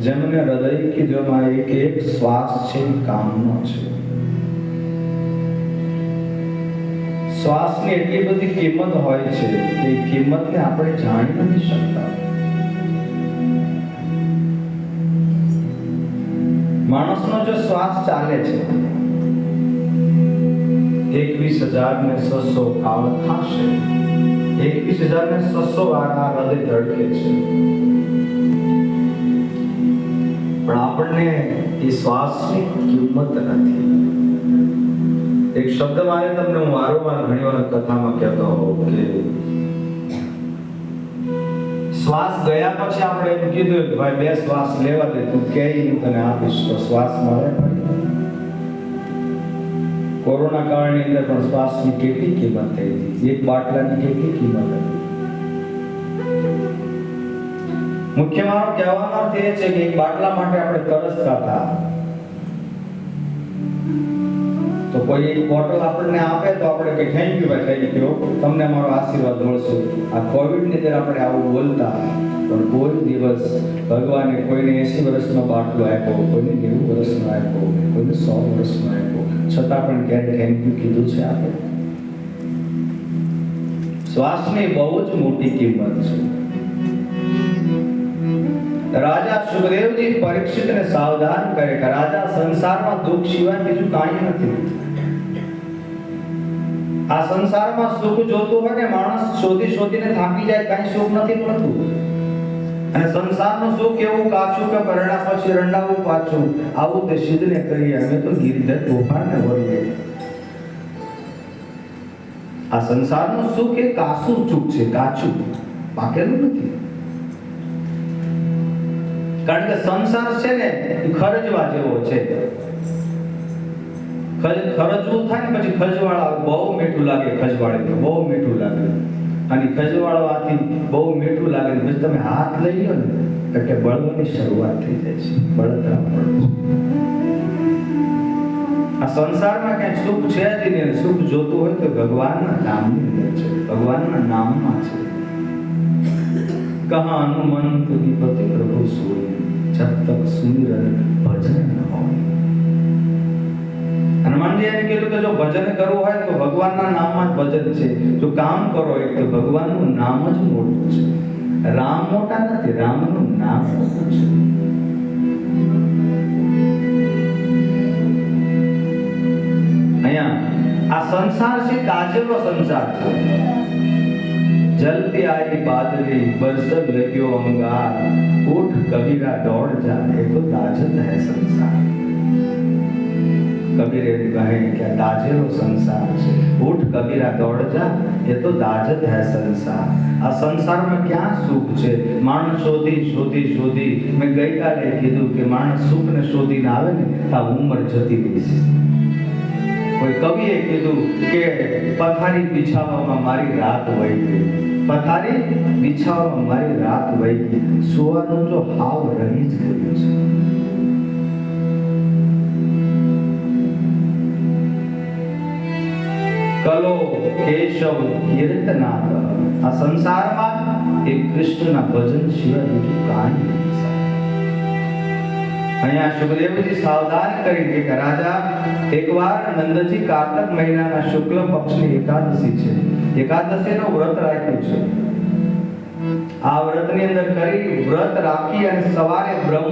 જેમને હૃદય કીધોમાં એક એક શ્વાસ છે, કામનો છે. શ્વાસની એટલી બધી કિંમત હોય છે કે કિંમતને આપણે જાણી નથી શકતા. માણસનો જો શ્વાસ ચાલે છે, એકવીસ હજાર ને છસો કાળ થશે એકવીસ હજાર ને છસો વાર આ હૃદય ધડકે છે. પણ આપણને એ શ્વાસની કિંમત નથી. એક શબ્દ મારે તમને હું વારંવાર ઘણીવાર કથામાં કહેતો હોઉં કે શ્વાસ ગયા પછી આપણે એમ કીધું કે ભાઈ બે શ્વાસ લેવા દે, તું કે તને આપીશ તો શ્વાસ મળે કોરોના કાળની અંદર પણ શ્વાસની કેટલી કિંમત થઈ હતી? એક બાટલાની કેટલી કિંમત હતી? મુખ્ય મારો કહેવાનો અર્થ એ છે કે એક બાટલા માટે આપણે તરસતા હતા તો કોઈ એક બોટલ આપણને આપે તો આપણે કે થેન્ક યુ ભાઈ થેન્ક યુ તમને મારો આશીર્વાદ મળશે. આ કોવિડની અંદર આપણે આવું બોલતા. પણ કોઈ દિવસ ભગવાને કોઈને એસી વર્ષનો બાટલો આપ્યો, કોઈને નેવું વર્ષનો આપ્યો, કોઈને સો વર્ષનો આપ્યો. છતાં પણ ક્યારે થેન્ક યુ કીધું છે આપણે? શ્વાસની બહુ જ મોટી કિંમત છે. રાજા સુખદેવજી પરીક્ષિતને સાવધાન કરે કે રાજા સંસારમાં દુઃખ સિવાય બીજું કાંઈ નથી. આ સંસારમાં સુખ જોતું હોય ને માણસ શોધી શોધીને થાકી જાય, કાંઈ સુખ નથી મળતું. અને સંસારનું સુખ એવું કાચું કે પરણા પછી રંડાવું પાછું, આવું તે સિદ્ધને કરીએ અમે તો ગિરધર તોફાનને વળીએ. આ સંસારનું સુખ એ કાસું સુખ છે, કાચું. પાકેલું નથી. કારણ કે સંસાર છે ને ખર્ચવા જેવો છે. ખર્ચ ખર્ચવું થાય ને પછી ખજવાળા બહુ મીઠું લાગે ખજવાળે બહુ મીઠું લાગે. અને ખજવાળવાથી બહુ મીઠું લાગે પછી તમે હાથ લઈ લો ને, એટલે બળવાની શરૂઆત થઈ જાય છે. બળતરા આ સંસારમાં ક્યાંય સુખ છે જ નહીં. સુખ જોતું હોય તો ભગવાનના નામની અંદર છે. ભગવાનના નામમાં છે. કહા હનુમંત વિપતિ પ્રભુ સોય, જબ તક સુમિરન ભજન ન હોય. હનુમાનજી એને કીધું કે જો ભજન કરવું હોય તો ભગવાનના નામમાં જ ભજન છે. જો કામ કરો એક તો ભગવાનનું નામ જ મોટું છે. રામ મોટા નથી, રામનું નામ મોટું છે. અહીંયા આ સંસાર છે કાજેલો સંસાર છે. જલ પ્યારી બાદલી બરસન લગ્યો અંગાર. ઉઠ કબીરા દોડ જાય તો તાજત હે સંસાર. કબીરે કહે કે તાજેરો સંસાર છે. ઉઠ કબીરા દોડ જા, એ તો દાજત હૈ સંસાર. આ સંસારમાં ક્યાં સુખ છે? માણસ શોધી શોધી શોધી. મેં ગઈકાલે કીધું કે માણસ શોધી ને આવે ને આ ઉંમર જતી રહી છે. કોઈ કવિએ કીધું કે પથારી બિછાવવામાં મારી રાત વહી ગઈ. પથારી બિછાવવામાં મારી રાત વહી ગઈ. સુવાનું જો હાવ રહી જ ગયું છે. કલો કેશવ કીર્તનાથ. આ સંસારમાં એ કૃષ્ણના ભજન સિવાય બીજું કાંઈ. અહીંયા સુખદેવજી સાવધાન કરી કે કે રાજા એકવાર નંદજી કાર્તક મહિનાના શુક્લ પક્ષની એકાદશી છે. એકાદશીનો વ્રત રાખ્યું છે. આ વ્રતની અંદર કરી વ્રત રાખી અને સવારે બ્રહ્મ